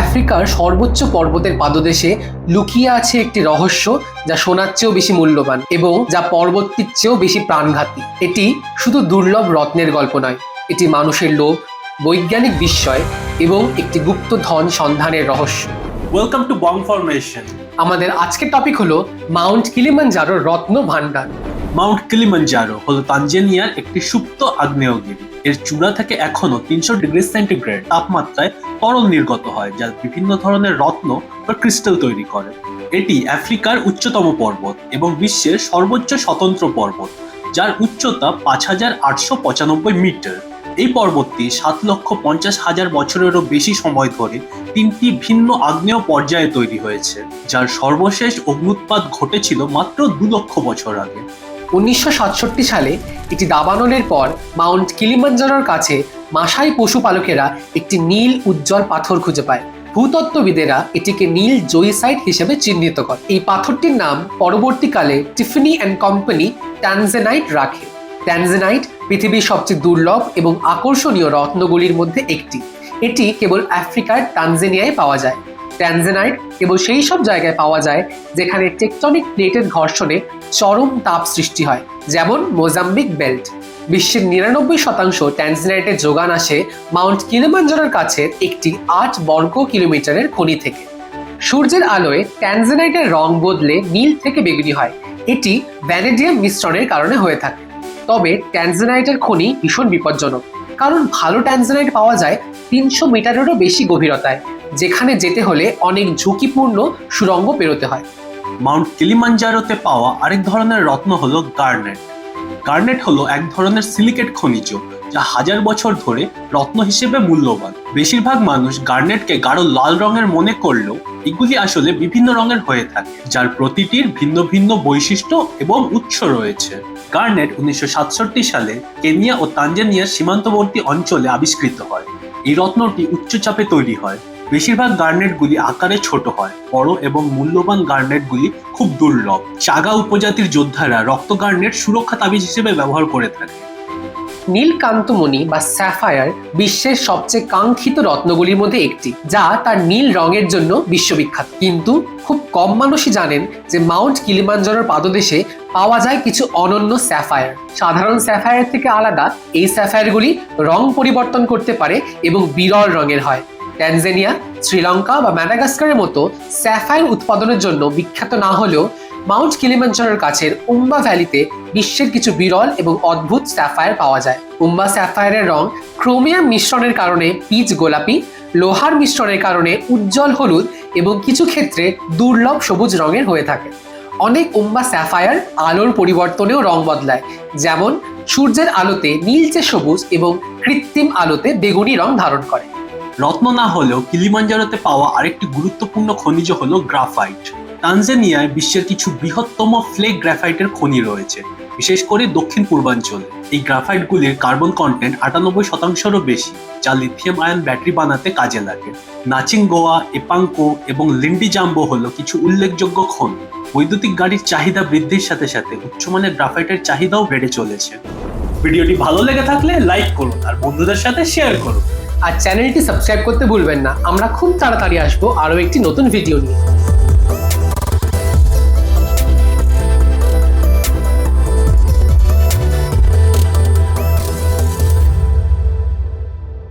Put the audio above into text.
আফ্রিকার সর্বোচ্চ পর্বতের পাদদেশে লুকিয়ে আছে একটি রহস্য যা সোনার চেয়েও বেশি মূল্যবান এবং যা পর্বতটির চেয়েও বেশি প্রাণঘাতী। এটি শুধু দুর্লভ রত্নের গল্প নয় এটি মানুষের লোভ বৈজ্ঞানিক বিস্ময় এবং একটি গুপ্ত ধন সন্ধানের রহস্য। ওয়েলকাম টু বং ফরমেশন আমাদের আজকের টপিক হলো মাউন্ট কিলিমানজারোর রত্ন ভান্ডার মাউন্ট কিলিমাঞ্জারো হলো তানজানিয়ার একটি সুপ্ত আগ্নেয়গিরি। এর চূড়া থেকে এখনও তিনশো ডিগ্রি সেন্টিগ্রেড তাপমাত্রায় তরল নির্গত হয়, যা বিভিন্ন ধরনের রত্ন বা ক্রিস্টাল তৈরি করে। এটি আফ্রিকার উচ্চতম পর্বত এবং বিশ্বের সর্বোচ্চ স্বতন্ত্র পর্বত, যার উচ্চতা পাঁচ হাজার আটশো পঁচানব্বই মিটার। এই পর্বতটি সাত লক্ষ পঞ্চাশ হাজার বছরেরও বেশি সময় ধরে তিনটি ভিন্ন আগ্নেয় পর্যায়ে তৈরি হয়েছে, যার সর্বশেষ অগ্নুৎপাত ঘটেছিল মাত্র দু লক্ষ বছর আগে। উনিশশো সাতষট্টি সালে এটি দাবানলের পর মাউন্ট কিলিমাঞ্জারোর কাছে মাসাই পশুপালকেরা একটি নীল উজ্জ্বল পাথর খুঁজে পায়। ভূতত্ত্ববিদেরা এটিকে নীল জয়সাইট হিসেবে চিহ্নিত করে। এই পাথরটির নাম পরবর্তীকালে টিফিনি অ্যান্ড কোম্পানি ট্যানজেনাইট রাখে। ট্যানজেনাইট পৃথিবীর সবচেয়ে দুর্লভ এবং আকর্ষণীয় রত্নগুলির মধ্যে একটি। এটি কেবল আফ্রিকার টানজেনিয়ায় পাওয়া যায়। ট্যানজেনাইট কেবল সেই সব জায়গায় পাওয়া যায় যেখানে টেকটনিক প্লেটের ঘর্ষণে চরম তাপ সৃষ্টি হয়, যেমন মোজাম্বিক বেল্ট। বিশ্বের নিরানব্বই শতাংশ ট্যানজেনাইটের যোগান আসে মাউন্ট কিলিমাঞ্জারোর কাছে একটি আট বর্গ কিলোমিটারের খনি থেকে। সূর্যের আলোয় ট্যানজেনাইটের রং বদলে নীল থেকে বেগুনি হয়। এটি ভ্যানেডিয়াম মিশ্রণের কারণে হয়ে থাকে। তবে ট্যানজেনাইটের খনি ভীষণ বিপজ্জনক, কারণ ভালো ট্যানজেনাইট পাওয়া যায় তিনশো মিটারেরও বেশি গভীরতায়। যেখানে যেতে হলে অনেক ঝুঁকিপূর্ণ সুড়ঙ্গ পেরোতে হয়। মাউন্ট কিলিমাঞ্জারোতে পাওয়া আরেক ধরনের রত্ন হলো গার্নেট। গার্নেট হলো এক ধরনের সিলিকেট খনিজ, যা হাজার বছর ধরে রত্ন হিসেবে মূল্যবান। বেশিরভাগ মানুষ গার্নেটকে গাঢ় লাল রঙের মনে করলেও এগুলি আসলে বিভিন্ন রঙের হয়ে থাকে, যার প্রতিটির ভিন্ন ভিন্ন বৈশিষ্ট্য এবং উৎস রয়েছে। গার্নেট উনিশশো সাতষট্টি সালে কেনিয়া ও তানজানিয়ার সীমান্তবর্তী অঞ্চলে আবিষ্কৃত হয়। এই রত্নটি উচ্চচাপে তৈরি হয়। বেশিরভাগ গার্নেটগুলি আকারে ছোট হয়, বড় এবং মূল্যবান গার্নেটগুলি খুব দুর্লভ। চাগা উপজাতির যোদ্ধারা রক্ত গার্নেট সুরক্ষা তাবিজ হিসেবে ব্যবহার করে থাকে। নীলকান্তমণি বা স্যাফায়ার বিশ্বের সবচেয়ে কাঙ্ক্ষিত রত্নগুলির মধ্যে একটি, যা তার নীল রঙের জন্য বিশ্ববিখ্যাত। কিন্তু খুব কম মানুষই জানেন যে মাউন্ট কিলিমাঞ্জারোর পাদদেশে পাওয়া যায় কিছু অনন্য স্যাফায়ার। সাধারণ স্যাফায়ার থেকে আলাদা, এই স্যাফায়ারগুলি রং পরিবর্তন করতে পারে এবং বিরল রঙের হয়। ট্যানজানিয়া, শ্রীলঙ্কা বা ম্যাডাগাস্কারের মতো স্যাফায়ার উৎপাদনের জন্য বিখ্যাত না হলেও মাউন্ট কিলিমাঞ্জারোর কাছের উম্বা ভ্যালিতে বিশ্বের কিছু বিরল এবং অদ্ভুত স্যাফায়ার পাওয়া যায়। উম্বা স্যাফায়ারের রং ক্রোমিয়াম মিশ্রণের কারণে পিচ গোলাপি, লোহার মিশ্রণের কারণে উজ্জ্বল হলুদ এবং কিছু ক্ষেত্রে দুর্লভ সবুজ রঙের হয়ে থাকে। অনেক উম্বা স্যাফায়ার আলোর পরিবর্তনেও রং বদলায়, যেমন সূর্যের আলোতে নীলচে সবুজ এবং কৃত্রিম আলোতে বেগুনি রং ধারণ করে। রত্ন না হলেও কিলিমাঞ্জারোতে পাওয়া আরেকটি গুরুত্বপূর্ণ খনিজ হলো গ্রাফাইট। তানজানিয়ায় বিশ্বের কিছু বৃহত্তম ফ্লেক গ্রাফাইটের খনি রয়েছে, বিশেষ করে দক্ষিণ পূর্বাঞ্চলে। এই গ্রাফাইটগুলির কার্বন কন্টেন্ট আটানব্বই শতাংশেরও বেশি, যা লিথিয়াম আয়ন ব্যাটারি বানাতে কাজে লাগে। নাচিংগোয়া এপাঙ্কো এবং লিন্ডি জাম্বো হলো কিছু উল্লেখযোগ্য খনি। বৈদ্যুতিক গাড়ির চাহিদা বৃদ্ধির সাথে সাথে উচ্চমানের গ্রাফাইটের চাহিদাও বেড়ে চলেছে। ভিডিওটি ভালো লেগে থাকলে লাইক করুন আর বন্ধুদের সাথে শেয়ার করুন। আর চ্যানেলটি সাবস্ক্রাইব করতে ভুলবেন না। আমরা খুব তাড়াতাড়ি আসব আরও একটি নতুন ভিডিও নিয়ে।